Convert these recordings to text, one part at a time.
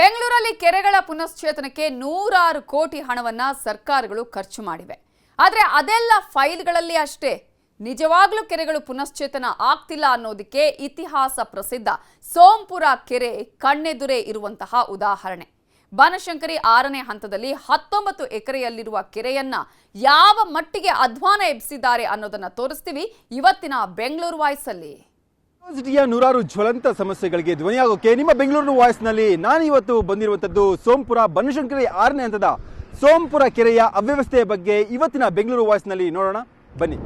ಬೆಂಗಳೂರಲ್ಲಿ ಕೆರೆಗಳ ಪುನಶ್ಚೇತನಕ್ಕೆ ನೂರಾರು ಕೋಟಿ ಹಣವನ್ನ ಸರ್ಕಾರಗಳು ಖರ್ಚು ಮಾಡಿವೆ. ಆದರೆ ಅದೆಲ್ಲ ಫೈಲ್ಗಳಲ್ಲಿ ಅಷ್ಟೇ. ನಿಜವಾಗ್ಲೂ ಕೆರೆಗಳು ಪುನಶ್ಚೇತನ ಆಗ್ತಿಲ್ಲ ಅನ್ನೋದಕ್ಕೆ ಇತಿಹಾಸ ಪ್ರಸಿದ್ಧ ಸೋಂಪುರ ಕೆರೆ ಕಣ್ಣೆದುರೇ ಇರುವಂತಹ ಉದಾಹರಣೆ. ಬನಶಂಕರಿ ಆರನೇ ಹಂತದಲ್ಲಿ ಹತ್ತೊಂಬತ್ತು ಎಕರೆಯಲ್ಲಿರುವ ಕೆರೆಯನ್ನ ಯಾವ ಮಟ್ಟಿಗೆ ಅಧ್ವಾನ ಎಬ್ಬಿಸಿದ್ದಾರೆ ಅನ್ನೋದನ್ನ ತೋರಿಸ್ತೀವಿ ಇವತ್ತಿನ ಬೆಂಗಳೂರು ವಾಯ್ಸಲ್ಲಿ. ಸಿಟಿಯ ನೂರಾರು ಜ್ವಲಂತ ಸಮಸ್ಯೆಗಳಿಗೆ ಧ್ವನಿಯಾಗೋಕೆ ನಿಮ್ಮ ಬೆಂಗಳೂರು ವಾಯ್ಸ್ನಲ್ಲಿ ನಾನು ಇವತ್ತು ಬಂದಿರುವಂತದ್ದು ಸೋಂಪುರ ಬನಶಂಕರಿ ಆರನೇ ಹಂತದ ಸೋಂಪುರ ಕೆರೆಯ ಅವ್ಯವಸ್ಥೆಯ ಬಗ್ಗೆ ಇವತ್ತಿನ ಬೆಂಗಳೂರು ವಾಯ್ಸ್ನಲ್ಲಿ ನೋಡೋಣ. ಬನ್ನಿ.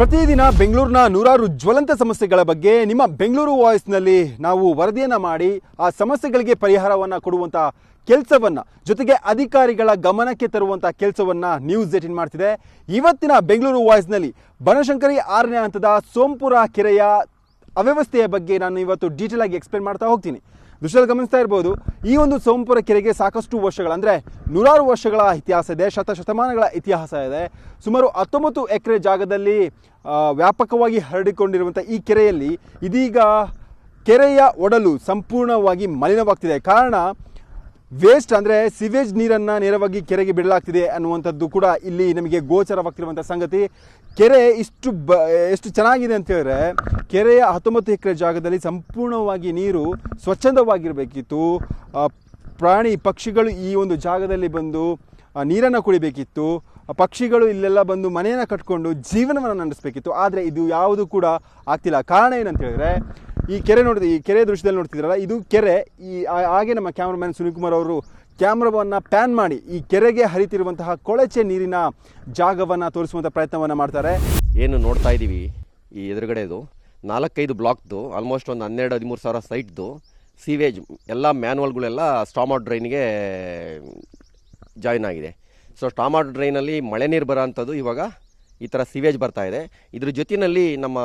ಪ್ರತಿದಿನ ಬೆಂಗಳೂರಿನ ನೂರಾರು ಜ್ವಲಂತ ಸಮಸ್ಯೆಗಳ ಬಗ್ಗೆ ನಿಮ್ಮ ಬೆಂಗಳೂರು ವಾಯ್ಸ್ನಲ್ಲಿ ನಾವು ವರದಿಯನ್ನು ಮಾಡಿ ಆ ಸಮಸ್ಯೆಗಳಿಗೆ ಪರಿಹಾರವನ್ನು ಕೊಡುವಂಥ ಕೆಲಸವನ್ನು, ಜೊತೆಗೆ ಅಧಿಕಾರಿಗಳ ಗಮನಕ್ಕೆ ತರುವಂಥ ಕೆಲಸವನ್ನು ನ್ಯೂಸ್ ಏಟಿನ್ ಮಾಡ್ತಿದೆ. ಇವತ್ತಿನ ಬೆಂಗಳೂರು ವಾಯ್ಸ್ನಲ್ಲಿ ಬನಶಂಕರಿ ಆರನೇ ಹಂತದ ಸೋಂಪುರ ಕೆರೆಯ ಅವ್ಯವಸ್ಥೆಯ ಬಗ್ಗೆ ನಾನು ಇವತ್ತು ಡೀಟೇಲ್ ಆಗಿ ಎಕ್ಸ್ಪ್ಲೇನ್ ಮಾಡ್ತಾ ಹೋಗ್ತೀನಿ. ದೃಶ್ಯದಲ್ಲಿ ಗಮನಿಸ್ತಾ ಇರ್ಬೋದು, ಈ ಒಂದು ಸೋಂಪುರ ಕೆರೆಗೆ ಸಾಕಷ್ಟು ವರ್ಷಗಳ, ಅಂದರೆ ನೂರಾರು ವರ್ಷಗಳ ಇತಿಹಾಸ ಇದೆ, ಶತ ಶತಮಾನಗಳ ಇತಿಹಾಸ ಇದೆ. ಸುಮಾರು ಹತ್ತೊಂಬತ್ತು ಎಕರೆ ಜಾಗದಲ್ಲಿ ವ್ಯಾಪಕವಾಗಿ ಹರಡಿಕೊಂಡಿರುವಂಥ ಈ ಕೆರೆಯಲ್ಲಿ ಇದೀಗ ಕೆರೆಯ ಒಡಲು ಸಂಪೂರ್ಣವಾಗಿ ಮಲಿನವಾಗ್ತಿದೆ. ಕಾರಣ ವೇಸ್ಟ್ ಅಂದರೆ ಸಿವೇಜ್ ನೀರನ್ನು ನೇರವಾಗಿ ಕೆರೆಗೆ ಬಿಡಲಾಗ್ತಿದೆ ಅನ್ನುವಂಥದ್ದು ಕೂಡ ಇಲ್ಲಿ ನಮಗೆ ಗೋಚರವಾಗ್ತಿರುವಂಥ ಸಂಗತಿ. ಕೆರೆ ಇಷ್ಟು ಬ, ಎಷ್ಟು ಚೆನ್ನಾಗಿದೆ ಅಂತ ಹೇಳಿದ್ರೆ, ಕೆರೆಯ ಹತ್ತೊಂಬತ್ತು ಎಕರೆ ಜಾಗದಲ್ಲಿ ಸಂಪೂರ್ಣವಾಗಿ ನೀರು ಸ್ವಚ್ಛಂದವಾಗಿರಬೇಕಿತ್ತು. ಪ್ರಾಣಿ ಪಕ್ಷಿಗಳು ಈ ಒಂದು ಜಾಗದಲ್ಲಿ ಬಂದು ನೀರನ್ನು ಕುಡಿಬೇಕಿತ್ತು. ಪಕ್ಷಿಗಳು ಇಲ್ಲೆಲ್ಲ ಬಂದು ಮನೆಯನ್ನು ಕಟ್ಕೊಂಡು ಜೀವನವನ್ನು ನಡೆಸಬೇಕಿತ್ತು. ಆದರೆ ಇದು ಯಾವುದು ಕೂಡ ಆಗ್ತಿಲ್ಲ. ಕಾರಣ ಏನಂತ ಹೇಳಿದ್ರೆ ಈ ಕೆರೆ ನೋಡಿದ ಈ ಕೆರೆ ದೃಶ್ಯದಲ್ಲಿ ನೋಡ್ತಿದ್ರಲ್ಲ ಇದು ಕೆರೆ. ಈ ಹಾಗೆ ನಮ್ಮ ಕ್ಯಾಮ್ರಾಮನ್ ಸುನಿಲ್ ಕುಮಾರ್ ಅವರು ಕ್ಯಾಮ್ರಾವನ್ನು ಪ್ಯಾನ್ ಮಾಡಿ ಈ ಕೆರೆಗೆ ಹರಿತಿರುವಂತಹ ಕೊಳಚೆ ನೀರಿನ ಜಾಗವನ್ನು ತೋರಿಸುವಂಥ ಪ್ರಯತ್ನವನ್ನು ಮಾಡ್ತಾರೆ. ಏನು ನೋಡ್ತಾ ಇದ್ದೀವಿ ಈ ಎದುರುಗಡೆದು ನಾಲ್ಕೈದು ಬ್ಲಾಕ್ದು ಆಲ್ಮೋಸ್ಟ್ ಒಂದು ಹನ್ನೆರಡು, ಹದಿಮೂರು ಸಾವಿರ ಸೈಟ್ದು ಸೀವೇಜ್ ಎಲ್ಲ ಮ್ಯಾನ್ವಲ್ಗಳೆಲ್ಲ ಸ್ಟಾಮೌಟ್ ಡ್ರೈನ್ಗೆ ಜಾಯಿನ್ ಆಗಿದೆ. ಸೊ ಸ್ಟಾಮೌಟ್ ಡ್ರೈನಲ್ಲಿ ಮಳೆ ನೀರು ಬರೋ ಅಂಥದ್ದು ಇವಾಗ ಈ ಥರ ಸಿವೇಜ್ ಬರ್ತಾ ಇದೆ. ಇದ್ರ ಜೊತೆಯಲ್ಲಿ ನಮ್ಮ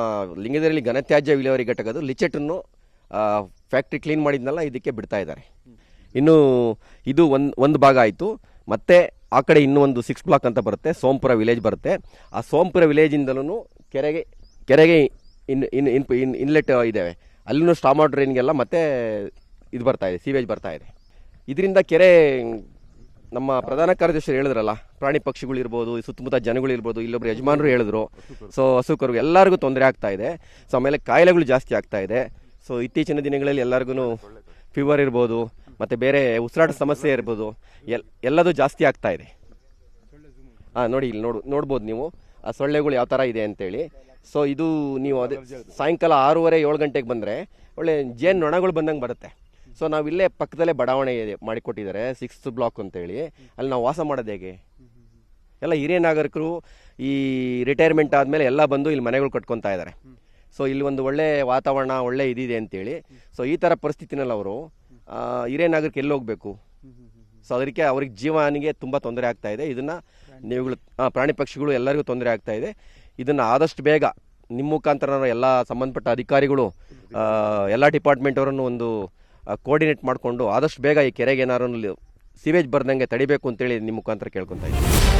ಲಿಂಗದಲ್ಲಿ ಘನತ್ಯಾಜ್ಯ ವಿಲೇವಾರಿ ಘಟಕದ ಲಿಚೆಟನ್ನು ಫ್ಯಾಕ್ಟ್ರಿ ಕ್ಲೀನ್ ಮಾಡಿದ್ನೆಲ್ಲ, ಇದಕ್ಕೆ ಬಿಡ್ತಾ ಇದ್ದಾರೆ. ಇನ್ನು ಇದು ಒಂದು ಒಂದು ಭಾಗ ಆಯಿತು. ಮತ್ತೆ ಆ ಕಡೆ ಇನ್ನೂ ಒಂದು ಸಿಕ್ಸ್ ಬ್ಲಾಕ್ ಅಂತ ಬರುತ್ತೆ, ಸೋಂಪುರ ವಿಲೇಜ್ ಬರುತ್ತೆ. ಆ ಸೋಂಪುರ ವಿಲೇಜಿಂದಲೂ ಕೆರೆಗೆ ಕೆರೆಗೆ ಇನ್ ಇನ್ ಇನ್ ಇನ್ ಇನ್ಲೆಟ್ ಇದ್ದಾವೆ ಅಲ್ಲಿನೂ ಸ್ಟಾಮಾ ಡ್ರೈನ್ಗೆಲ್ಲ ಮತ್ತೆ ಇದು ಬರ್ತಾ ಇದೆ, ಸೀವೇಜ್ ಬರ್ತಾ ಇದೆ. ಇದರಿಂದ ಕೆರೆ ನಮ್ಮ ಪ್ರಧಾನ ಕಾರ್ಯದರ್ಶಿ ಹೇಳಿದ್ರಲ್ಲ, ಪ್ರಾಣಿ ಪಕ್ಷಿಗಳು ಇರ್ಬೋದು, ಈ ಸುತ್ತಮುತ್ತ ಜನಗಳು ಇರ್ಬೋದು, ಇಲ್ಲೊಬ್ರು ಯಜಮಾನರು ಹೇಳಿದ್ರು. ಸೊ ಹಸುಕರು ಎಲ್ಲರಿಗೂ ತೊಂದರೆ ಆಗ್ತಾ ಇದೆ. ಸೊ ಆಮೇಲೆ ಕಾಯಿಲೆಗಳು ಜಾಸ್ತಿ ಆಗ್ತಾ ಇದೆ. ಸೊ ಇತ್ತೀಚಿನ ದಿನಗಳಲ್ಲಿ ಎಲ್ಲರಿಗೂ ಫೀವರ್ ಇರ್ಬೋದು, ಮತ್ತು ಬೇರೆ ಉಸಿರಾಟ ಸಮಸ್ಯೆ ಇರ್ಬೋದು, ಎಲ್, ಎಲ್ಲದೂ ಜಾಸ್ತಿ ಆಗ್ತಾ ಇದೆ. ಹಾಂ, ನೋಡಿ ಇಲ್ಲಿ ನೋಡು, ನೋಡ್ಬೋದು ನೀವು. ಆ ಸೊಳ್ಳೆಗಳು ಯಾವ ಥರ ಇದೆ ಅಂತೇಳಿ. ಸೊ ಇದು ನೀವು ಅದೇ ಸಾಯಂಕಾಲ ಆರೂವರೆ ಏಳು ಗಂಟೆಗೆ ಬಂದರೆ ಒಳ್ಳೆ ಜೇನು ನೊಣಗಳು ಬಂದಂಗೆ ಬರುತ್ತೆ. ಸೊ ನಾವು ಇಲ್ಲೇ ಪಕ್ಕದಲ್ಲೇ ಬಡಾವಣೆ ಇದೆ ಮಾಡಿಕೊಟ್ಟಿದ್ದಾರೆ ಸಿಕ್ಸ್ತ್ ಬ್ಲಾಕ್ ಅಂತೇಳಿ. ಅಲ್ಲಿ ನಾವು ವಾಸ ಮಾಡೋದು ಹೇಗೆ? ಎಲ್ಲ ಹಿರಿಯ ನಾಗರಿಕರು ಈ ರಿಟೈರ್ಮೆಂಟ್ ಆದಮೇಲೆ ಎಲ್ಲ ಬಂದು ಇಲ್ಲಿ ಮನೆಗಳು ಕಟ್ಕೊತಾ ಇದ್ದಾರೆ. ಸೊ ಇಲ್ಲಿ ಒಂದು ಒಳ್ಳೆ ವಾತಾವರಣ, ಒಳ್ಳೆ ಇದಿದೆ ಅಂತೇಳಿ. ಸೊ ಈ ಥರ ಪರಿಸ್ಥಿತಿನಲ್ಲಿ ಅವರು ಹಿರಿಯ ನಾಗರಿಕ ಎಲ್ಲಿ ಹೋಗಬೇಕು? ಸೊ ಅದಕ್ಕೆ ಅವ್ರಿಗೆ ಜೀವನಿಗೆ ತುಂಬ ತೊಂದರೆ ಆಗ್ತಾ ಇದೆ. ಇದನ್ನು ನೀವುಗಳು ಪ್ರಾಣಿ ಪಕ್ಷಿಗಳು ಎಲ್ಲರಿಗೂ ತೊಂದರೆ ಆಗ್ತಾ ಇದೆ. ಇದನ್ನು ಆದಷ್ಟು ಬೇಗ ನಿಮ್ಮ ಮುಖಾಂತರ ಎಲ್ಲ ಸಂಬಂಧಪಟ್ಟ ಅಧಿಕಾರಿಗಳು ಎಲ್ಲ ಡಿಪಾರ್ಟ್ಮೆಂಟ್ ಅವರನ್ನು ಒಂದು ಕೋರ್ಡಿನೇಟ್ ಮಾಡಿಕೊಂಡು ಆದಷ್ಟು ಬೇಗ ಈ ಕೆರೆಗೆ ಏನಾರು ಸಿವೇಜ್ ಬರ್ದಂಗೆ ತಡಿಬೇಕು ಅಂತೇಳಿ ನಿಮ್ಮ ಮುಖಾಂತರ ಕೇಳ್ಕೊತಾ ಇದ್ದೀನಿ.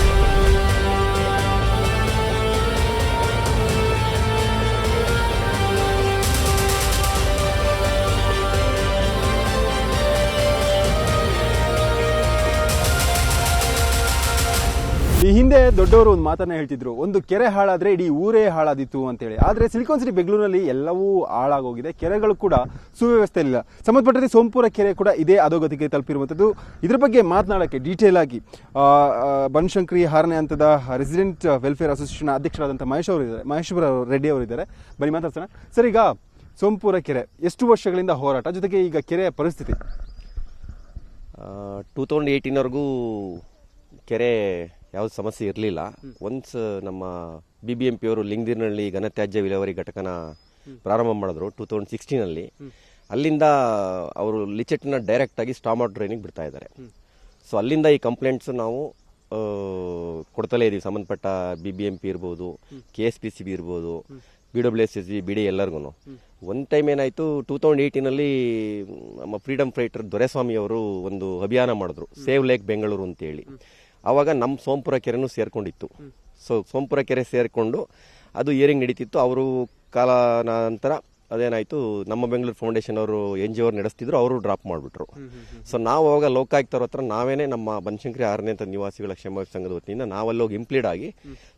ಈ ಹಿಂದೆ ದೊಡ್ಡವರು ಒಂದು ಮಾತನ್ನ ಹೇಳ್ತಿದ್ರು, ಒಂದು ಕೆರೆ ಹಾಳಾದ್ರೆ ಇಡೀ ಊರೇ ಹಾಳಾದಿತ್ತು ಅಂತೇಳಿ. ಆದ್ರೆ ಸಿಲಿಕಾನ್ ಸಿಟಿ ಬೆಂಗಳೂರಿನಲ್ಲಿ ಎಲ್ಲವೂ ಹಾಳಾಗೋಗಿದೆ, ಕೆರೆಗಳು ಕೂಡ ಸುವ್ಯವಸ್ಥೆ ಇಲ್ಲ. ಸಂಬಂಧಪಟ್ಟಂತೆ ಸೋಂಪುರ ಕೆರೆ ಕೂಡ ಇದೇ ಅಧೋಗತಿಗೆ ತಲುಪಿರುವಂಥದ್ದು ಇದ್ರ ಬಗ್ಗೆ ಮಾತನಾಡಕ್ಕೆ ಡೀಟೇಲ್ ಆಗಿ ಬನಶಂಕರಿ ಹಾರನೇ ಹಂತದ ರೆಸಿಡೆಂಟ್ ವೆಲ್ಫೇರ್ ಅಸೋಸಿಯೇಷನ್ ಅಧ್ಯಕ್ಷರಾದಂಥ ಮಹೇಶ್ ಅವರು ಇದ್ದಾರೆ ಮಹೇಶ್ವರ ರೆಡ್ಡಿ ಅವರು ಇದ್ದಾರೆ. ಬನ್ನಿ ಮಾತಾಡ್ಸೋಣ. ಸರ್, ಈಗ ಸೋಂಪುರ ಕೆರೆ, ಎಷ್ಟು ವರ್ಷಗಳಿಂದ ಹೋರಾಟ? ಜೊತೆಗೆ ಈಗ ಕೆರೆಯ ಪರಿಸ್ಥಿತಿ? ಟೂ ತೌಸಂಡ್ ಏಯ್ಟೀನ್ವರೆಗೂ ಕೆರೆ ಯಾವ ಸಮಸ್ಯೆ ಇರಲಿಲ್ಲ. ಒನ್ಸ್ ನಮ್ಮ ಬಿ ಬಿ ಎಂ ಪಿ ಅವರು ಲಿಂಗದಿರ್ನಹಳ್ಳಿ ಘನತ್ಯಾಜ್ಯ ವಿಲೇವಾರಿ ಘಟಕನ ಪ್ರಾರಂಭ ಮಾಡಿದ್ರು ಟೂ ತೌಸಂಡ್ ಸಿಕ್ಸ್ಟೀನಲ್ಲಿ ಅಲ್ಲಿಂದ ಅವರು ಲಿಚೆಟ್ನ ಡೈರೆಕ್ಟಾಗಿ ಸ್ಟಾಮೌಟ್ ಟ್ರೈನಿಗೆ ಬಿಡ್ತಾ ಇದ್ದಾರೆ. ಸೊ ಅಲ್ಲಿಂದ ಈ ಕಂಪ್ಲೇಂಟ್ಸ್ ನಾವು ಕೊಡ್ತಲೇ ಇದೀವಿ. ಸಂಬಂಧಪಟ್ಟ ಬಿ ಬಿ ಎಂ ಪಿ ಇರ್ಬೋದು K S P C B ಇರ್ಬೋದು B W S S B B D ಎಲ್ಲರಿಗೂ ಒಂದು ಟೈಮ್ ಏನಾಯಿತು ಟೂ ತೌಸಂಡ್ ಏಯ್ಟೀನಲ್ಲಿ ನಮ್ಮ ಫ್ರೀಡಮ್ ಫೈಟರ್ ದೊರೆಸ್ವಾಮಿ ಅವರು ಒಂದು ಅಭಿಯಾನ ಮಾಡಿದ್ರು. ಸೇವ್ ಲೇಕ್ ಬೆಂಗಳೂರು ಅಂತೇಳಿ. ಆವಾಗ ನಮ್ಮ ಸೋಂಪುರ ಕೆರೆನೂ ಸೇರ್ಕೊಂಡಿತ್ತು. ಸೊ ಸೋಂಪುರ ಕೆರೆ ಸೇರಿಕೊಂಡು ಅದು ಇಯರಿಂಗ್ ನಡೀತಿತ್ತು. ಅವರು ಕಾಲ ನಂತರ ಅದೇನಾಯಿತು ನಮ್ಮ ಬೆಂಗಳೂರು ಫೌಂಡೇಶನ್ ಅವರು ಎನ್ ಜಿ ಅವ್ರು ನಡೆಸ್ತಿದ್ರು ಅವರು ಡ್ರಾಪ್ ಮಾಡಿಬಿಟ್ರು. ಸೊ ನಾವು ಅವಾಗ ಲೋಕಾಯುಕ್ತರ ಹತ್ರ ನಾವೇನೇ ನಮ್ಮ ಬನಶಂಕರಿ ಆರನೇ ಅಂತ ನಿವಾಸಿಗಳ ಕ್ಷೇಮ ಸಂಘದ ವತಿಯಿಂದ ನಾವಲ್ಲೋಗಿ ಇಂಪ್ಲೀಡ್ ಆಗಿ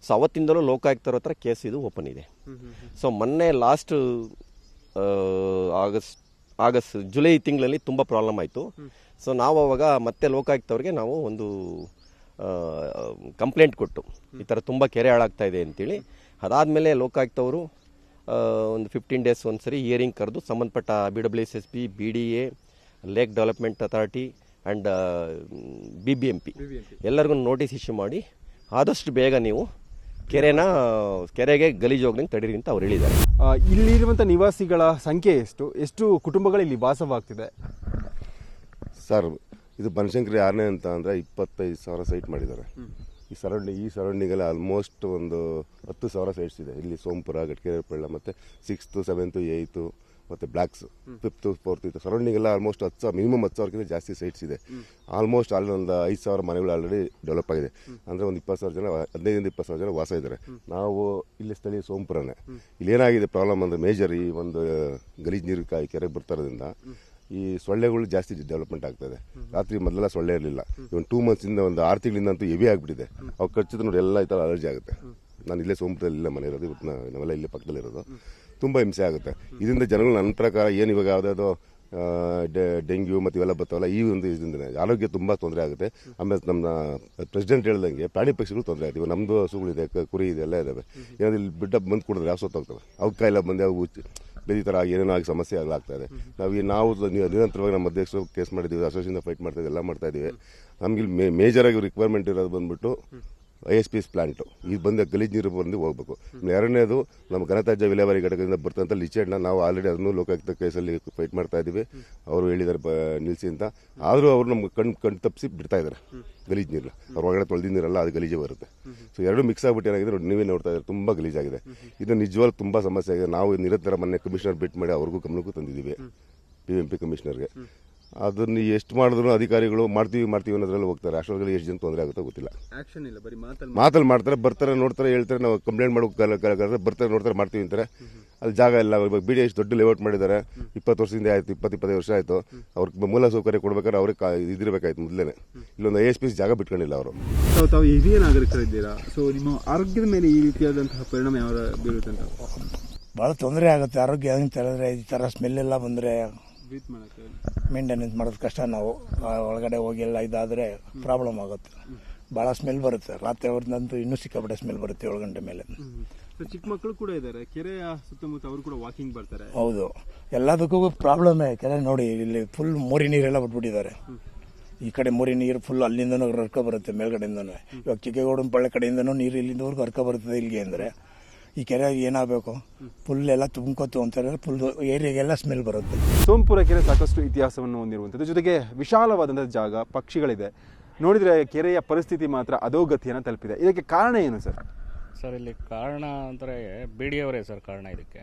ಸೊ ಅವತ್ತಿಂದಲೂ ಲೋಕಾಯುಕ್ತರ ಹತ್ರ ಕೇಸ್ ಇದು ಓಪನ್ ಇದೆ. ಸೊ ಮೊನ್ನೆ ಲಾಸ್ಟ್ ಆಗಸ್ಟ್ ಆಗಸ್ಟ್ ಜುಲೈ ತಿಂಗಳಲ್ಲಿ ತುಂಬ ಪ್ರಾಬ್ಲಮ್ ಆಯಿತು. ಸೊ ನಾವು ಅವಾಗ ಮತ್ತೆ ಲೋಕಾಯುಕ್ತವ್ರಿಗೆ ನಾವು ಒಂದು ಕಂಪ್ಲೇಂಟ್ ಕೊಟ್ಟು ಈ ಥರ ತುಂಬ ಕೆರೆ ಹಾಳಾಗ್ತಾ ಇದೆ ಅಂತೇಳಿ ಅದಾದಮೇಲೆ ಲೋಕಾಯುಕ್ತವರು ಒಂದು ಫಿಫ್ಟೀನ್ ಡೇಸ್ ಒಂದು ಸರಿ ಹಿಯರಿಂಗ್ ಕರೆದು ಸಂಬಂಧಪಟ್ಟ B W S S B B D A lake development authority and B B M P ಎಲ್ಲರಿಗೂ ನೋಟಿಸ್ ಇಶ್ಯೂ ಮಾಡಿ ಆದಷ್ಟು ಬೇಗ ನೀವು ಕೆರೆನ ಕೆರೆಗೆ ಗಲೀಜು ಹೋಗ್ದಂಗೆ ತಡೀರಿ ಅಂತ ಅವ್ರು ಹೇಳಿದ್ದಾರೆ. ಇಲ್ಲಿರುವಂಥ ನಿವಾಸಿಗಳ ಸಂಖ್ಯೆ ಎಷ್ಟು? ಎಷ್ಟು ಕುಟುಂಬಗಳು ಇಲ್ಲಿ ವಾಸವಾಗ್ತಿದೆ? ಸರ್ ಇದು ಬನಶಂಕರಿ ಆರನೇ ಅಂತ ಅಂದರೆ ಇಪ್ಪತ್ತೈದು ಸಾವಿರ ಸೈಟ್ ಮಾಡಿದ್ದಾರೆ. ಈ ಸರೌಂಡಿಂಗ್ ಈ ಸರೌಂಡಿಂಗಲ್ಲಿ ಆಲ್ಮೋಸ್ಟ್ ಒಂದು ಹತ್ತು ಸಾವಿರ ಸೈಟ್ಸ್ ಇದೆ. ಇಲ್ಲಿ ಸೋಂಪುರ ಗಟ್ಕೆರೆ ಪಳ್ಳ ಮತ್ತು ಸಿಕ್ಸ್ತು ಸೆವೆಂತು ಏಯ್ತು ಮತ್ತು ಬ್ಲ್ಯಾಕ್ಸ್ ಫಿಫ್ತು ಫೋರ್ತ್ ಇತ್ತು ಸರೌಂಡಿಂಗ್ ಎಲ್ಲ ಆಲ್ಮೋಸ್ಟ್ ಹತ್ತು ಸಾವಿರ ಮಿನಿಮಮ್ ಹತ್ತು ಸಾವಿರಕ್ಕಿಂತ ಜಾಸ್ತಿ ಸೈಟ್ಸ್ ಇದೆ. ಆಲ್ಮೋಸ್ಟ್ ಅಲ್ಲಿ ಒಂದು ಐದು ಸಾವಿರ ಮನೆಗಳು ಆಲ್ರೆಡಿ ಡೆವಲಪ್ ಆಗಿದೆ. ಅಂದರೆ ಒಂದು ಇಪ್ಪತ್ತು ಸಾವಿರ ಜನ, ಹದಿನೈದರಿಂದ ಇಪ್ಪತ್ತು ಸಾವಿರ ಜನ ವಾಸ ಇದ್ದಾರೆ. ನಾವು ಇಲ್ಲಿ ಸ್ಥಳೀಯ ಸೋಂಪುರನೇ. ಇಲ್ಲಿ ಏನಾಗಿದೆ ಪ್ರಾಬ್ಲಮ್ ಅಂದರೆ ಮೇಜರ್ ಈ ಒಂದು ಗಲೀಜು ನೀರು ಕಾಯಿ ಕೆರೆಗೆ ಬರ್ತಾ ಈ ಸೊಳ್ಳೆಗಳು ಜಾಸ್ತಿ ಡೆವಲಪ್ಮೆಂಟ್ ಆಗ್ತದೆ. ರಾತ್ರಿ ಮೊದಲೆಲ್ಲ ಸೊಳ್ಳೆ ಇರಲಿಲ್ಲ. ಇವನ್ ಟೂ ಮಂತ್ಸಿಂದ ಒಂದು ಆರು ತಿಂಗಳಿಂದ ಅಂತೂ ಎವಿ ಆಗಿಬಿಟ್ಟಿದೆ. ಅವು ಕಚ್ಚಿದ್ರೆ ನೋಡಿ ಎಲ್ಲ ಈ ಥರ ಅಲರ್ಜಿ ಆಗುತ್ತೆ. ನಾನು ಇಲ್ಲೇ ಸೋಮಪುರದಲ್ಲಿ ಇಲ್ಲ ಮನೆ ಇರೋದು ಇವತ್ತು ನಾವೆಲ್ಲ ಇಲ್ಲೇ ಪಕ್ಕದಲ್ಲಿರೋದು ತುಂಬ ಹಿಂಸೆ ಆಗುತ್ತೆ. ಇದರಿಂದ ಜನಗಳು ನನ್ನ ಪ್ರಕಾರ ಏನು ಇವಾಗ ಯಾವುದಾದ್ರು ಡೆಂಗ್ಯೂ ಮತ್ತು ಇವೆಲ್ಲ ಬರ್ತಾವಲ್ಲ, ಈ ಒಂದು ಇದರಿಂದ ಆರೋಗ್ಯ ತುಂಬ ತೊಂದರೆ ಆಗುತ್ತೆ. ಆಮೇಲೆ ನಮ್ಮ ಪ್ರೆಸಿಡೆಂಟ್ ಹೇಳ್ದಂಗೆ ಪ್ರಾಣಿ ಪಕ್ಷಿಗಳು ತೊಂದರೆ ಆಗುತ್ತೆ ಇವಾಗ ನಮ್ಮದು ಹಸುಗಳಿದೆ ಕುರಿ ಇದೆ, ಎಲ್ಲ ಇದಾವೆ. ಏನಾದ್ರು ಇಲ್ಲಿ ಬಿಡ್ಡ ಬಂದು ಕುಡಿದ್ರೆ ಯಾವ ಸೊತ್ತೋಗ್ತವೆ ಅವು ಕಾಯಿಲೆ ಬಂದು ಅವು ಬೇರೆ ಥರ ಆಗಿ ಏನೇನೋ ಆಗಿ ಸಮಸ್ಯೆ ಆಗ್ತಾ ಇದೆ ನಾವು ಈ ನಾವು ನಿರಂತರವಾಗಿ ನಮ್ಮ ಅಧ್ಯಕ್ಷರು ಕೇಸ್ ಮಾಡಿದ್ದೀವಿ ಅಸೋಸಿಯೇಷನ್ ಫೈಟ್ ಮಾಡ್ತಾ ಎಲ್ಲ ಮಾಡ್ತಾ ಇದ್ದೀವಿ ನಮಗೆ ಇಲ್ಲಿ ಮೇ ಮೇಜರಾಗಿ ರಿಕ್ವೈರ್ಮೆಂಟ್ ಇರೋದು ಬಂದ್ಬಿಟ್ಟು I S P S plant. ಇದು ಬಂದ ಗಲೀಜು ನೀರು ಬಂದು ಹೋಗಬೇಕು. ಎರಡನೇದು, ನಮ್ಮ ಘನತ್ಯಾಜ್ಯ ವಿಲೇವಾರಿ ಘಟಕದಿಂದ ಬರ್ತಂಥ ಲಿಚೆಡ್ನ ನಾವು ಆಲ್ರೆಡಿ ಅದನ್ನು ಲೋಕಾಯುಕ್ತ ಕೇಸಲ್ಲಿ ಫೈಟ್ ಮಾಡ್ತಾ ಇದ್ದೀವಿ. ಅವರು ಹೇಳಿದ್ದಾರೆ ಬ ನಿಲ್ಲಿಸಿ ಅಂತ. ಆದರೂ ಅವರು ನಮ್ಗೆ ಕಣ್ ಕಣ್ಣು ತಪ್ಪಿಸಿ ಬಿಡ್ತಾ ಇದ್ದಾರೆ. ಗಲೀಜು ನೀರು. ಅವ್ರ ಒಳಗಡೆ ತೊಳೆದ ನೀರಲ್ಲ ಅದು ಗಲೀಜು ಬರುತ್ತೆ. ಸೊ ಎರಡು ಮಿಕ್ಸ್ ಆಗ್ಬಿಟ್ಟು ಏನಾಗಿದೆ ನೀವೇ ನೋಡ್ತಾ ಇದ್ದಾರೆ, ತುಂಬ ಗಲೀಜಾಗಿದೆ ಇದು ನಿಜವಾಗ್ಲೂ ತುಂಬ ಸಮಸ್ಯೆ ಆಗಿದೆ. ನಾವು ನಿರಂತರ ಮೊನ್ನೆ ಕಮಿಷನರ್ ಭೇಟಿ ಮಾಡಿ ಅವ್ರಿಗೂ ಗಮನಕ್ಕೂ ತಂದಿದ್ದೀವಿ. ಪಿ ಎಂ ಪಿ ಕಮಿಷನರ್ಗೆ ಅದನ್ನು ಎಷ್ಟು ಮಾಡಿದ್ರು ಅಧಿಕಾರಿಗಳು ಮಾಡ್ತೀವಿ ಮಾಡ್ತೀವಿ ಅನ್ನೋದ್ರಲ್ಲಿ ಹೋಗ್ತಾರೆ. ಅಷ್ಟರಲ್ಲಿ ಎಷ್ಟು ಜನ ತೊಂದರೆ ಆಗುತ್ತೋ ಗೊತ್ತಿಲ್ಲ. ಆಕ್ಷನ್ ಇಲ್ಲ ಬರೀ ಮಾತಲ್ಲಿ ಮಾತಲ್ಲಿ ಮಾಡ್ತಾರೆ ಬರ್ತಾರೆ ನೋಡ್ತಾರೆ ಹೇಳ್ತಾರೆ ನಾವು ಕಂಪ್ಲೇಂಟ್ ಮಾಡೋಕೆ ಬರ್ತಾರೆ ನೋಡ್ತಾರೆ ಮಾಡ್ತೀವಿ ಅಂತಾರೆ. ಅಲ್ಲಿ ಜಾಗ ಇಲ್ಲ ಇವಾಗ ಬಿ ಡಿ ಎಷ್ಟು ದೊಡ್ಡ ಲೇಔಟ್ ಮಾಡಿದ್ದಾರೆ. ಇಪ್ಪತ್ತು ವರ್ಷದಿಂದ ಆಯಿತು ಇಪ್ಪತ್ತು ಇಪ್ಪತ್ತೈದು ವರ್ಷ ಆಯಿತು. ಅವ್ರಿಗೆ ಮೂಲ ಸೌಕರ್ಯ ಕೊಡ್ಬೇಕಾದ್ರೆ ಅವ್ರಿಗೆ ಕಾ- ಇದಿರಬೇಕಾಯ್ತು ಮೊದಲೇ ಇಲ್ಲೊಂದು ಐ ಎಸ್ ಪಿ ಜಾಗ ಬಿಟ್ಕೊಂಡಿಲ್ಲ ಅವರು. ತಾವು ತಾವು ಹಿರಿಯ ನಾಗರಿಕರಿದ್ದೀರಾ ಸೊ ನಿಮ್ಮ ಆರೋಗ್ಯದ ಮೇಲೆ ಈ ರೀತಿಯಾದಂತಹ ಪರಿಣಾಮ ಯಾವ ಬೀರುತ್ತೆ ಅಂತ? ಭಾಳ ತೊಂದರೆ ಆಗುತ್ತೆ. ಆರೋಗ್ಯ ಹೆಂಗೆ ಹೇಳಿದ್ರೆ ಈ ಥರ ಸ್ಮೆಲ್ ಎಲ್ಲ ಬಂದರೆ ಮೇಂಟೆನೆನ್ಸ್ ಮಾಡೋದು ಕಷ್ಟ. ನಾವು ಆ ಒಳಗಡೆ ಹೋಗಿ ಎಲ್ಲ ಇದಾದರೆ ಪ್ರಾಬ್ಲಮ್ ಆಗುತ್ತೆ. ಭಾಳ ಸ್ಮೆಲ್ ಬರುತ್ತೆ. ರಾತ್ರಿ ಹೊರದಂತೂ ಇನ್ನೂ ಸಿಕ್ಕಾಪಟ್ಟೆ ಸ್ಮೆಲ್ ಬರುತ್ತೆ ಏಳು ಗಂಟೆ ಮೇಲೆ ಚಿಕ್ಕ ಮಕ್ಕಳು ಕೂಡ ಇದ್ದಾರೆ ಕೆರೆಯ ಸುತ್ತಮುತ್ತ ಅವರು ಕೂಡ ವಾಕಿಂಗ್ ಬರ್ತಾರೆ. ಹೌದು. ಎಲ್ಲದಕ್ಕೂ ಪ್ರಾಬ್ಲಮ್ ಕೆರೆ ನೋಡಿ ಇಲ್ಲಿ ಫುಲ್ ಮೋರಿ ನೀರೆಲ್ಲ ಬಿಟ್ಬಿಟ್ಟಿದ್ದಾರೆ. ಈ ಕಡೆ ಮೋರಿ ನೀರು ಫುಲ್ ಅಲ್ಲಿಂದನೂ ಹರ್ಕೊ ಬರುತ್ತೆ ಮೇಲ್ಗಡೆಯಿಂದನೂ. ಇವಾಗ ಚಿಕ್ಕಗೌಡನ ಪಳ್ಳೆ ಕಡೆಯಿಂದನೂ ನೀರು ಇಲ್ಲಿಂದವರೆಗೂ ಹರ್ಕೊ ಬರ್ತದೆ ಇಲ್ಲಿಗೆ ಅಂದರೆ. ಈ ಕೆರೆ ಏನಾಗಬೇಕು? ಫುಲ್ ಎಲ್ಲ ತುಂಬ್ಕೋತು ಅಂತಾರೆ ಫುಲ್ ಏರಿಯಾಗೆಲ್ಲ ಸ್ಮೆಲ್ ಬರುತ್ತೆ. ಸೋಂಪುರ ಕೆರೆ ಸಾಕಷ್ಟು ಇತಿಹಾಸವನ್ನು ಹೊಂದಿರುವಂಥದ್ದು. ಜೊತೆಗೆ ವಿಶಾಲವಾದಂಥ ಜಾಗ ಪಕ್ಷಿಗಳಿದೆ. ನೋಡಿದರೆ ಕೆರೆಯ ಪರಿಸ್ಥಿತಿ ಮಾತ್ರ ಅಧೋಗತಿಯನ್ನು ತಲುಪಿದೆ. ಇದಕ್ಕೆ ಕಾರಣ ಏನು ಸರ್? ಸರ್ ಇಲ್ಲಿ ಕಾರಣ ಅಂದರೆ ಬಿ ಡಿ ಅವರೇ ಸರ್ ಕಾರಣ ಇದಕ್ಕೆ.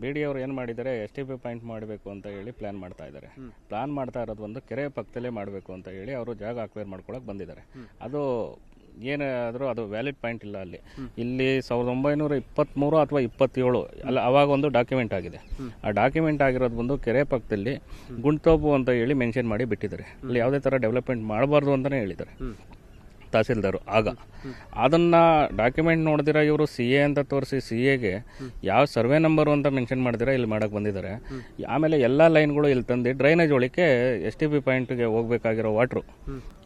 ಬಿ ಡಿ ಅವರು ಏನು ಮಾಡಿದ್ದಾರೆ ಎಸ್ ಟಿ ಪಿ ಪಾಯಿಂಟ್ ಮಾಡಬೇಕು ಅಂತ ಹೇಳಿ ಪ್ಲಾನ್ ಮಾಡ್ತಾ ಇದ್ದಾರೆ. ಪ್ಲಾನ್ ಮಾಡ್ತಾ ಇರೋದು ಒಂದು ಕೆರೆ ಪಕ್ಕದಲ್ಲೇ ಮಾಡಬೇಕು ಅಂತ ಹೇಳಿ ಅವರು ಜಾಗ ಅಕ್ವೇರ್ ಮಾಡ್ಕೊಳಕ್ಕೆ ಬಂದಿದ್ದಾರೆ. ಅದು ಏನಾದರೂ ಅದು ವ್ಯಾಲಿಡ್ ಪಾಯಿಂಟ್ ಇಲ್ಲ ಅಲ್ಲಿ. ಇಲ್ಲಿ ಸಾವಿರದ ಒಂಬೈನೂರ ಇಪ್ಪತ್ತ್ಮೂರು ಅಥವಾ ಇಪ್ಪತ್ತೇಳು ಅಲ್ಲ ಅವಾಗ ಒಂದು ಡಾಕ್ಯುಮೆಂಟ್ ಆಗಿದೆ. ಆ ಡಾಕ್ಯುಮೆಂಟ್ ಆಗಿರೋದು ಬಂದು ಕೆರೆ ಪಕ್ಕದಲ್ಲಿ ಗುಂಡ್ತೋಪು ಅಂತ ಹೇಳಿ ಮೆನ್ಷನ್ ಮಾಡಿ ಬಿಟ್ಟಿದ್ದಾರೆ. ಅಲ್ಲಿ ಯಾವುದೇ ಥರ ಡೆವಲಪ್ಮೆಂಟ್ ಮಾಡಬಾರ್ದು ಅಂತಲೇ ಹೇಳಿದ್ದಾರೆ. ತಹಸೀಲ್ದಾರು ಆಗ. ಅದನ್ನ ಡಾಕ್ಯುಮೆಂಟ್ ನೋಡಿದಿರ ಇವರು ಸಿ ಎ ಅಂತ ತೋರಿಸಿ ಸಿ ಎಗೆ ಯಾವ ಸರ್ವೆ ನಂಬರು ಅಂತ ಮೆನ್ಷನ್ ಮಾಡಿದಿರ ಇಲ್ಲಿ ಮಾಡಕ್ಕೆ ಬಂದಿದ್ದಾರೆ ಆಮೇಲೆ ಎಲ್ಲ ಲೈನ್ಗಳು ಇಲ್ಲಿ ತಂದು ಡ್ರೈನೇಜ್ ಒಳಕ್ಕೆ ಎಸ್ ಟಿ ಪಿ ಪಾಯಿಂಟ್ಗೆ ಹೋಗ್ಬೇಕಾಗಿರೋ ವಾಟ್ರು.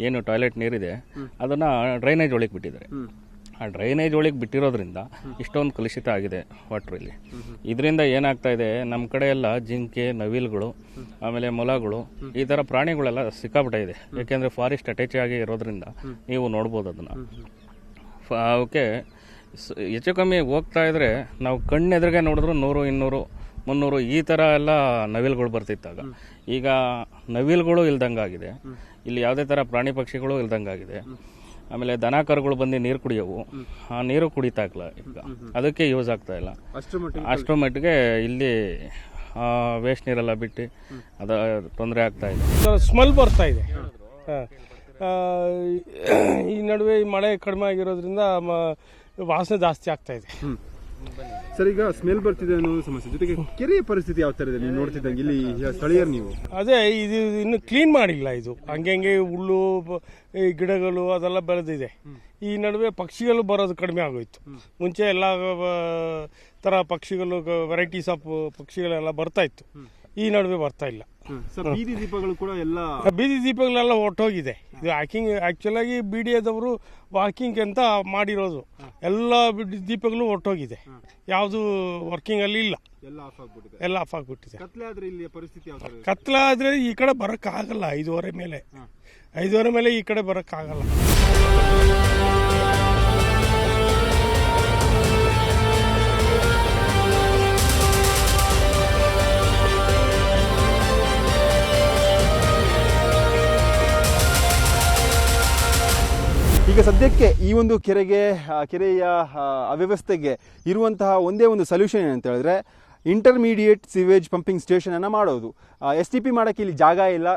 ಏನು ಟಾಯ್ಲೆಟ್ ನೀರಿದೆ ಅದನ್ನ ಡ್ರೈನೇಜ್ ಒಳಗೆ ಬಿಟ್ಟಿದ್ದಾರೆ. ಆ ಡ್ರೈನೇಜ್ ಒಳಗೆ ಬಿಟ್ಟಿರೋದ್ರಿಂದ ಇಷ್ಟೊಂದು ಕಲುಷಿತ ಆಗಿದೆ ವಾಟ್ರ್ ಇಲ್ಲಿ. ಇದರಿಂದ ಏನಾಗ್ತಾ ಇದೆ ನಮ್ಮ ಕಡೆ ಎಲ್ಲ ಜಿಂಕೆ, ನವಿಲುಗಳು, ಆಮೇಲೆ ಮೊಲಗಳು, ಈ ಥರ ಪ್ರಾಣಿಗಳೆಲ್ಲ ಸಿಕ್ಕಾಬಿಟ್ಟಿದೆ ಯಾಕೆಂದರೆ ಫಾರೆಸ್ಟ್ ಅಟ್ಯಾಚ್ ಆಗಿ ಇರೋದ್ರಿಂದ ನೀವು ನೋಡ್ಬೋದು ಅದನ್ನು. ಅವಕ್ಕೆ ಹೆಚ್ಚು ಕಮ್ಮಿ ಹೋಗ್ತಾ ಇದ್ರೆ ನಾವು ಕಣ್ಣೆದುರಿಗೆ ನೋಡಿದ್ರು ನೂರು, ಇನ್ನೂರು, ಮುನ್ನೂರು ಈ ಥರ ಎಲ್ಲ ನವಿಲುಗಳು ಬರ್ತಿತ್ತಾಗ ಈಗ ನವಿಲುಗಳು ಇಲ್ದಂಗಾಗಿದೆ. ಇಲ್ಲಿ ಯಾವುದೇ ಥರ ಪ್ರಾಣಿ ಪಕ್ಷಿಗಳು ಇಲ್ದಂಗಾಗಿದೆ. ಆಮೇಲೆ ದನ ಕರುಗಳು ಬಂದು ನೀರು ಕುಡಿಯೋವು. ಆ ನೀರು ಕುಡಿತಾ ಇಲ್ಲ ಈಗ. ಅದಕ್ಕೆ ಯೂಸ್ ಆಗ್ತಾ ಇಲ್ಲ. ಅಷ್ಟರ ಮಟ್ಟಿಗೆ ಇಲ್ಲಿ ವೇಸ್ಟ್ ನೀರೆಲ್ಲ ಬಿಟ್ಟು ಅದು ತೊಂದರೆ ಆಗ್ತಾ ಇದೆ. ಸ್ಮೆಲ್ ಬರ್ತಾ ಇದೆ. ಆ, ಈ ನಡುವೆ ಈ ಮಳೆ ಕಡಿಮೆ ಆಗಿರೋದ್ರಿಂದ ಮ- ವಾಸನೆ ಜಾಸ್ತಿ ಆಗ್ತಾ ಇದೆ. ಸರ್, ಈಗ ಸ್ಮೆಲ್ ಬರ್ತಿದೆ ಅನ್ನೋ ಸಮಸ್ಯೆ. ಜೊತೆಗೆ ಕೆರೆಯ ಪರಿಸ್ಥಿತಿ ಯಾವ ತರ ಇದೆ? ನೀವು ನೋಡ್ತಿದ್ದಂಗೆ ಇಲ್ಲಿ ಸ್ಥಳೀಯರು ನೀವು. ಅದೇ, ಇದು ಇನ್ನು ಕ್ಲೀನ್ ಮಾಡಿಲ್ಲ ಇದು. ಹಂಗೆ ಹುಲ್ಲು ಗಿಡಗಳು ಅದೆಲ್ಲ ಬೆಳೆದಿದೆ. ಈ ನಡುವೆ ಪಕ್ಷಿಗಳು ಬರೋದು ಕಡಿಮೆ ಆಗೋಯ್ತು. ಮುಂಚೆ ಎಲ್ಲ ಥರ ಪಕ್ಷಿಗಳು ವೆರೈಟೀಸ್ ಆಫ್ ಪಕ್ಷಿಗಳೆಲ್ಲ ಬರ್ತಾ ಇತ್ತು. ಈ ನಡುವೆ ಬರ್ತಾ ಇಲ್ಲ. ಬೀದಿ ದೀಪಗಳು ಕೂಡ ಎಲ್ಲ ಬೀದಿ ದೀಪಗಳೆಲ್ಲ ಹೊಟ್ಟೋಗಿದೆ ಇದು ಹ್ಯಾಕಿಂಗ್ ಆ್ಯಕ್ಚುಲಾಗಿ ಬಿ ಡಿ ಎದವರು ವಾಕಿಂಗ್ ಅಂತ ಮಾಡಿರೋದು. ಎಲ್ಲ ದೀಪಗಳು ಹೊಟ್ಟೋಗಿದೆ ಯಾವುದು ವರ್ಕಿಂಗಲ್ಲಿ ಇಲ್ಲ. ಎಲ್ಲ ಆಫ್ ಆಗ್ಬಿಟ್ಟಿದೆ. ಎಲ್ಲ ಆಫ್ ಆಗಿಬಿಟ್ಟಿದೆ. ಕತ್ಲೆ ಇಲ್ಲಿ ಪರಿಸ್ಥಿತಿ ಕತ್ಲಾದ್ರೆ ಈ ಕಡೆ ಬರೋಕ್ಕಾಗಲ್ಲ ಐದುವರೆ ಮೇಲೆ. ಐದುವರೆ ಮೇಲೆ ಈ ಕಡೆ ಬರೋಕ್ಕಾಗಲ್ಲ. ಈಗ ಸದ್ಯಕ್ಕೆ ಈ ಒಂದು ಕೆರೆಗೆ ಕೆರೆಯ ಅವ್ಯವಸ್ಥೆಗೆ ಇರುವಂತಹ ಒಂದೇ ಒಂದು ಸೊಲ್ಯೂಷನ್ ಏನಂತ ಹೇಳಿದ್ರೆ ಇಂಟರ್ಮೀಡಿಯೇಟ್ ಸಿವೇಜ್ ಪಂಪಿಂಗ್ ಸ್ಟೇಷನ್ ಅನ್ನ ಮಾಡೋದು. ಎಸ್ ಟಿ ಪಿ ಮಾಡೋಕ್ಕೆ ಇಲ್ಲಿ ಜಾಗ ಇಲ್ಲ.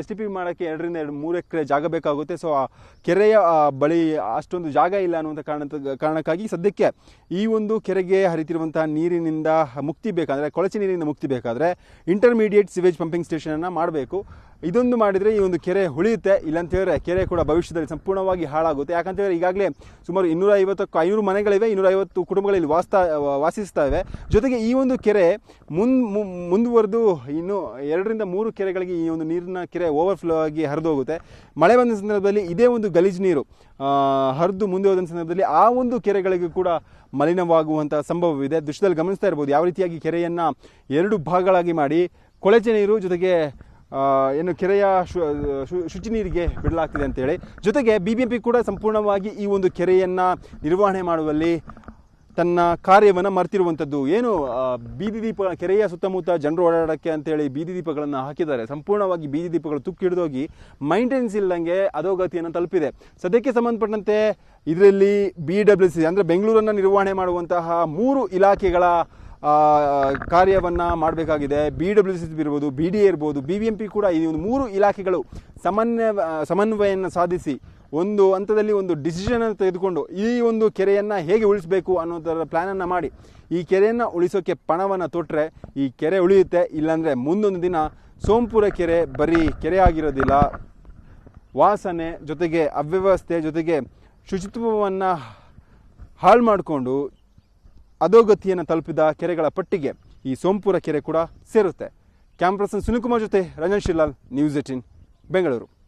ಎಸ್ ಟಿ ಪಿ ಮಾಡೋಕ್ಕೆ ಎರಡರಿಂದ ಎರಡು, ಮೂರು ಎಕರೆ ಜಾಗ ಬೇಕಾಗುತ್ತೆ. ಸೊ ಆ, ಕೆರೆಯ ಬಳಿ ಅಷ್ಟೊಂದು ಜಾಗ ಇಲ್ಲ ಅನ್ನುವಂಥ ಕಾರಣ ಕಾರಣಕ್ಕಾಗಿ ಸದ್ಯಕ್ಕೆ ಈ ಒಂದು ಕೆರೆಗೆ ಹರಿತಿರುವಂತಹ ನೀರಿನಿಂದ ಮುಕ್ತಿ ಬೇಕಾದರೆ, ಕೊಳಚೆ ನೀರಿನಿಂದ ಮುಕ್ತಿ ಬೇಕಾದರೆ ಇಂಟರ್ಮೀಡಿಯೇಟ್ ಸಿವೇಜ್ ಪಂಪಿಂಗ್ ಸ್ಟೇಷನನ್ನು ಮಾಡಬೇಕು. ಇದೊಂದು ಮಾಡಿದರೆ ಈ ಒಂದು ಕೆರೆ ಉಳಿಯುತ್ತೆ. ಇಲ್ಲಂತ ಹೇಳಿದ್ರೆ ಕೆರೆ ಕೂಡ ಭವಿಷ್ಯದಲ್ಲಿ ಸಂಪೂರ್ಣವಾಗಿ ಹಾಳಾಗುತ್ತೆ. ಯಾಕಂತ ಈಗಾಗಲೇ ಸುಮಾರು ಇನ್ನೂರ ಐವತ್ತಕ್ಕೂ ಐನೂರು ಮನೆಗಳಿವೆ ಇನ್ನೂರ ಐವತ್ತು ಕುಟುಂಬಗಳಲ್ಲಿ ವಾಸ್ತಾ ವಾಸಿಸ್ತಾ ಇವೆ ಜೊತೆಗೆ ಈ ಒಂದು ಕೆರೆ ಮುಂದ್ ಮುಂದುವರೆದು ಇನ್ನು ಎರಡರಿಂದ ಮೂರು ಕೆರೆಗಳಿಗೆ ಈ ಒಂದು ನೀರಿನ ಕೆರೆ ಓವರ್ಫ್ಲೋ ಆಗಿ ಹರಿದು ಹೋಗುತ್ತೆ ಮಳೆ ಬಂದ ಸಂದರ್ಭದಲ್ಲಿ ಇದೇ ಒಂದು ಗಲೀಜು ನೀರು ಹರಿದು ಮುಂದೆ ಹೋದ ಸಂದರ್ಭದಲ್ಲಿ ಆ ಒಂದು ಕೆರೆಗಳಿಗೂ ಕೂಡ ಮಲಿನವಾಗುವಂಥ ಸಂಭವವಿದೆ. ದೃಶ್ಯದಲ್ಲಿ ಗಮನಿಸ್ತಾ ಇರ್ಬೋದು, ಯಾವ ರೀತಿಯಾಗಿ ಕೆರೆಯನ್ನು ಎರಡು ಭಾಗಗಳಾಗಿ ಮಾಡಿ, ಕೊಳಚೆ ನೀರು ಜೊತೆಗೆ ಏನು ಕೆರೆಯ ಶುಚಿ ನೀರಿಗೆ ಬಿಡಲಾಗ್ತಿದೆ ಅಂತೇಳಿ. ಜೊತೆಗೆ ಬಿ ಬಿ ಎಂ ಪಿ ಕೂಡ ಸಂಪೂರ್ಣವಾಗಿ ಈ ಒಂದು ಕೆರೆಯನ್ನು ನಿರ್ವಹಣೆ ಮಾಡುವಲ್ಲಿ ತನ್ನ ಕಾರ್ಯವನ್ನು ಮರ್ತಿರುವಂಥದ್ದು. ಏನು ಬೀದಿ ದೀಪ, ಕೆರೆಯ ಸುತ್ತಮುತ್ತ ಜನರು ಓಡಾಡೋಕ್ಕೆ ಅಂತೇಳಿ ಬೀದಿ ದೀಪಗಳನ್ನು ಹಾಕಿದ್ದಾರೆ. ಸಂಪೂರ್ಣವಾಗಿ ಬೀದಿ ದೀಪಗಳು ತುಕ್ಕಿ ಹಿಡಿದೋಗಿ ಮೈಂಟೆನೆನ್ಸ್ ಇಲ್ಲದಂಗೆ ಅಧೋಗತಿಯನ್ನು ತಲುಪಿದೆ. ಸದ್ಯಕ್ಕೆ ಸಂಬಂಧಪಟ್ಟಂತೆ ಇದರಲ್ಲಿ ಬಿ ಡಬ್ಲ್ಯೂ ಸಿ ಅಂದರೆ ಬೆಂಗಳೂರನ್ನು ನಿರ್ವಹಣೆ ಮಾಡುವಂತಹ ಮೂರು ಇಲಾಖೆಗಳ ಕಾರ್ಯವನ್ನ ಮಾಡಬೇಕಾಗಿದೆ. ಬಿ ಡಬ್ಲ್ಯೂ ಸಿ ಇರ್ಬೋದು ಬಿ ಡಿ ಎ ಇರ್ಬೋದು ಬಿ ಬಿ ಎಂ ಪಿ ಕೂಡ ಈ ಒಂದು ಮೂರು ಇಲಾಖೆಗಳು ಸಮನ್ವಯ ಸಮನ್ವಯವನ್ನು ಸಾಧಿಸಿ ಒಂದು ಹಂತದಲ್ಲಿ ಒಂದು ಡಿಸಿಷನ್ ಅನ್ನು ತೆಗೆದುಕೊಂಡು ಈ ಒಂದು ಕೆರೆಯನ್ನು ಹೇಗೆ ಉಳಿಸಬೇಕು ಅನ್ನೋದರ ಪ್ಲ್ಯಾನನ್ನು ಮಾಡಿ. ಈ ಕೆರೆಯನ್ನು ಉಳಿಸೋಕ್ಕೆ ಪಣವನ್ನು ತೊಟ್ಟರೆ ಈ ಕೆರೆ ಉಳಿಯುತ್ತೆ. ಇಲ್ಲಾಂದರೆ ಮುಂದೊಂದು ದಿನ ಸೋಂಪುರ ಕೆರೆ ಬರೀ ಕೆರೆ ಆಗಿರೋದಿಲ್ಲ. ವಾಸನೆ ಜೊತೆಗೆ ಅವ್ಯವಸ್ಥೆ ಜೊತೆಗೆ ಶುಚಿತ್ವವನ್ನು ಹಾಳು ಮಾಡಿಕೊಂಡು ಅಧೋಗತಿಯನ್ನು ತಲುಪಿದ ಕೆರೆಗಳ ಪಟ್ಟಿಗೆ ಈ ಸೋಂಪುರ ಕೆರೆ ಕೂಡ ಸೇರುತ್ತೆ. ಕ್ಯಾಮ್ರಾ ಪರ್ಸನ್ ಸುನಿಲ್ ಕುಮಾರ್ ಜೊತೆ ರಂಜನ್ ಶಿಲಾಲ್ ನ್ಯೂಸ್ ಏಟಿನ್ ಬೆಂಗಳೂರು.